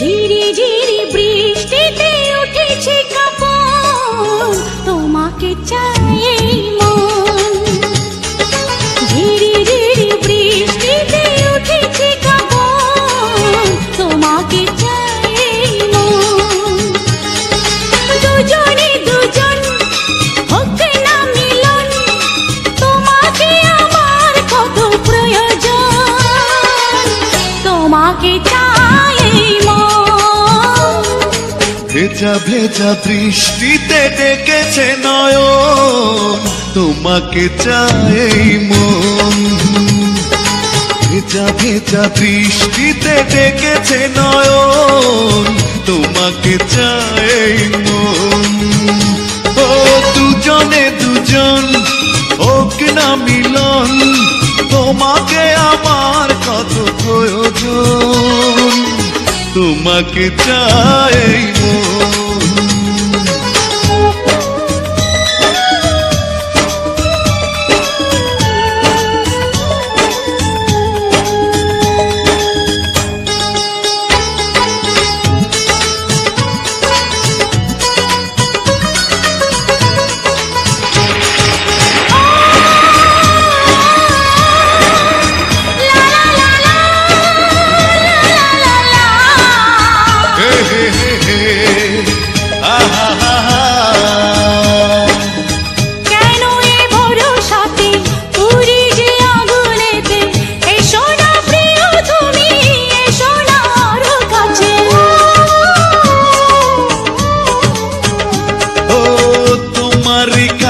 ঝিরি ঝিরি বৃষ্টি ভেজা ভেজা বৃষ্টিতে ডেকেছে নয়ন। তোমাকে চাই মন। ভেজা ভেজা বৃষ্টিতে ডেকেছে নয়ন। তোমাকে চাই মন। ও দুজনে দুজন হোক না মিলন। তোমাকে আমার কত প্রয়োজন। তোমাকে চাই মন। Oh.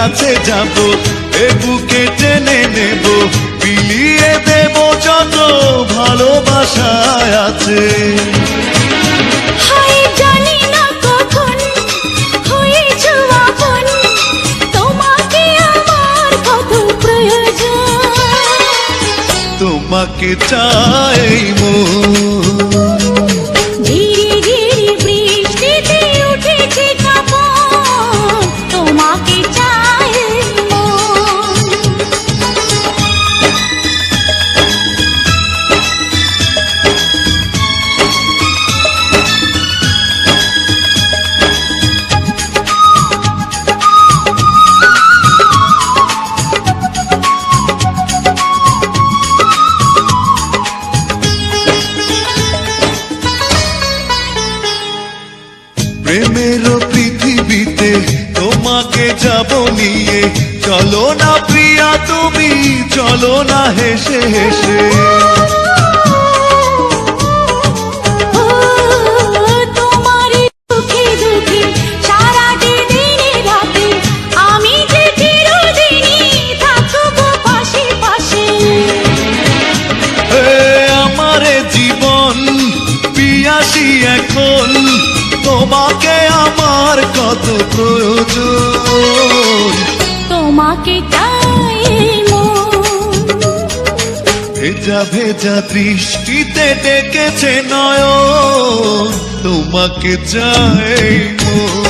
কাছে যাব এ বুকে টেনে নেব বিলিয়ে দেব যত ভালোবাসায় আছে। তোমাকে চাই প্রেমের পৃথিবীতে তোমাকে যাব নিয়ে। চলো না প্রিয়া তুমি চলো না হেসে হেসে। এখন। তোমাকে আমার কত প্রয়োজন? তোমাকে চাই ভেজা ভেজা দৃষ্টিতে ডেকেছে নয় তোমাকে চাই মন।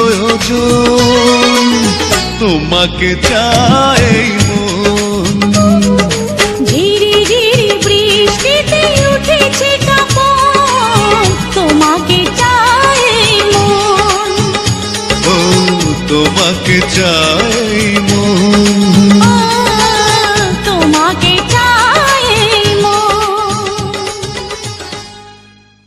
প্রয়োজন তোমাকে চাই মন।